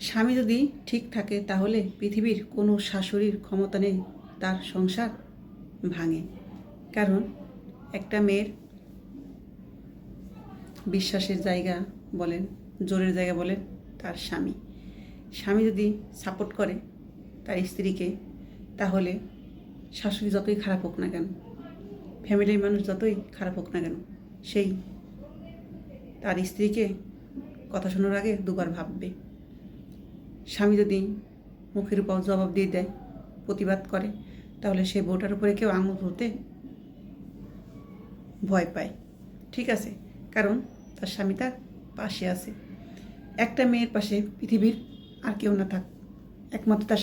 স্বামী যদি ঠিক থাকে, তাহলে পৃথিবীর কোনো শাশুড়ির ক্ষমতা নেই, তার সংসার ভাঙে। কারণ একটা মেয়ের বিশ্বাসের জায়গা বলেন, জোরের জায়গা বলেন, তার স্বামী। স্বামী যদি সাপোর্ট করে তার স্ত্রীকে, তাহলে শাশুড়ি যতই খারাপ হোক না কেন, ফ্যামিলির মানুষ যতই খারাপ হোক না কেন, সেই তার স্ত্রীকে কথা শোনার আগে দুবার ভাববে। স্বামী যদি মুখের উপর জবাব দিয়ে দেয়, প্রতিবাদ করে, তাহলে সে বউটার উপরে কেউ আঙুল ধরতে ভয় পায়। ঠিক আছে? কারণ তার স্বামী তার পাশে আছে। একটা মেয়ের পাশে পৃথিবীর আর কেউ না থাক, একমাত্র তার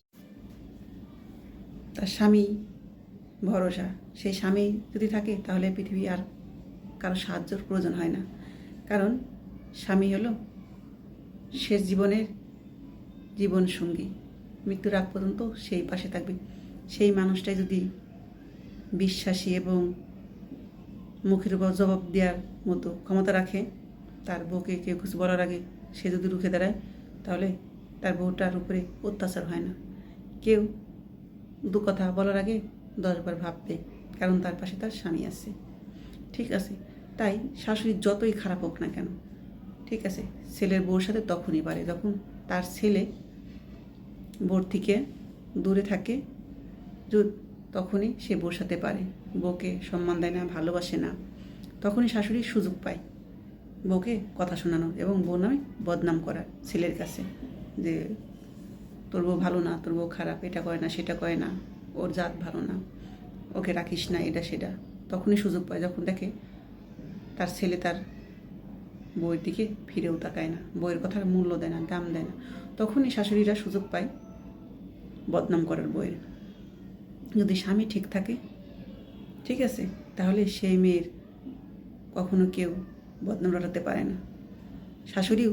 তার স্বামী ভরসা। সেই স্বামী যদি থাকে, তাহলে পৃথিবী আর কারও সাহায্যর প্রয়োজন হয় না। কারণ স্বামী হলো শেষ জীবনের জীবন সঙ্গী মৃত্যুর আগ পর্যন্ত সেই পাশে থাকবে। সেই মানুষটাই যদি বিশ্বাসী এবং মুখের উপর জবাব দেওয়ার মতো ক্ষমতা রাখে, তার বউকে কেউ কিছু বলার আগে সে যদি রুখে দাঁড়ায়, তাহলে তার বউটার উপরে অত্যাচার হয় না। কেউ দু কথা বলার আগে দশবার ভাববে, কারণ তার পাশে তার স্বামী আছে। ঠিক আছে, তাই শাশুড়ি যতই খারাপ হোক না কেন, ঠিক আছে, ছেলের বউর সাথে তখনই পারে যখন তার ছেলে বোর থেকে দূরে থাকে তখনই সে সাথে পারে। বউকে সম্মান দেয় না, ভালোবাসে না। তখনই শাশুড়ি সুযোগ পায় বউকে কথা শোনানোর এবং বউ নামে বদনাম করার ছেলের কাছে যে, তোর বউ ভালো না, তোর বউ খারাপ, এটা করে না, সেটা করে না, ওর জাত ভালো না, ওকে রাখিস না, এটা, সেটা। তখনই সুযোগ পায়, যখন দেখে তার ছেলে তার বইয়ের দিকে ফিরেও তাকায় না বইয়ের কথার মূল্য দেয় না, দাম দেয় না। তখনই শাশুড়িরা সুযোগ পায় বদনাম করার বইয়ের। যদি স্বামী ঠিক থাকে, ঠিক আছে, তাহলে সেই মেয়ের কখনো কেউ বদনাম রটাতে পারে না। শাশুড়িও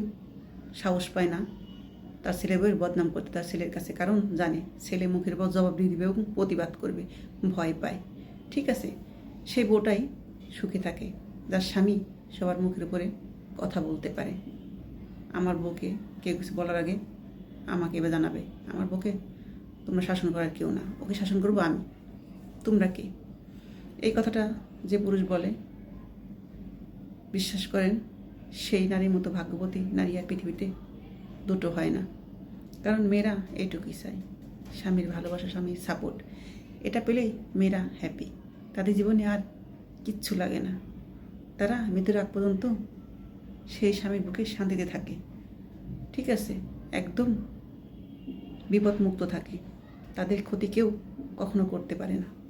সাহস পায় না তার ছেলে বউয়ের বদনাম করতে তার ছেলের কাছে, কারণ জানে ছেলে মুখের পর জবাব দিয়ে দিবে এবং প্রতিবাদ করবে, ভয় পায়। ঠিক আছে সেই বউটাই সুখে থাকে, যার স্বামী সবার মুখের উপরে কথা বলতে পারে। আমার বউকে কেউ কিছু বলার আগে আমাকে এবার জানাবে। আমার বউকে তোমরা শাসন করার কেউ না। ওকে শাসন করব আমি। তোমরা কে? এই কথাটা যে পুরুষ বলে, বিশ্বাস করেন, সেই নারীর মতো ভাগ্যবতী নারী আর পৃথিবীতে দুটো হয় না। কারণ মেয়েরা এইটুকুই চাই স্বামীর ভালোবাসা, স্বামীর সাপোর্ট এটা পেলেই মেয়েরা হ্যাপি তাদের জীবনে আর কিচ্ছু লাগে না। তারা মৃত্যুর আগ পর্যন্ত সেই স্বামীর বুকে শান্তিতে থাকে। ঠিক আছে? একদম বিপদমুক্ত থাকে। তাদের ক্ষতি কেউ কখনো করতে পারে না।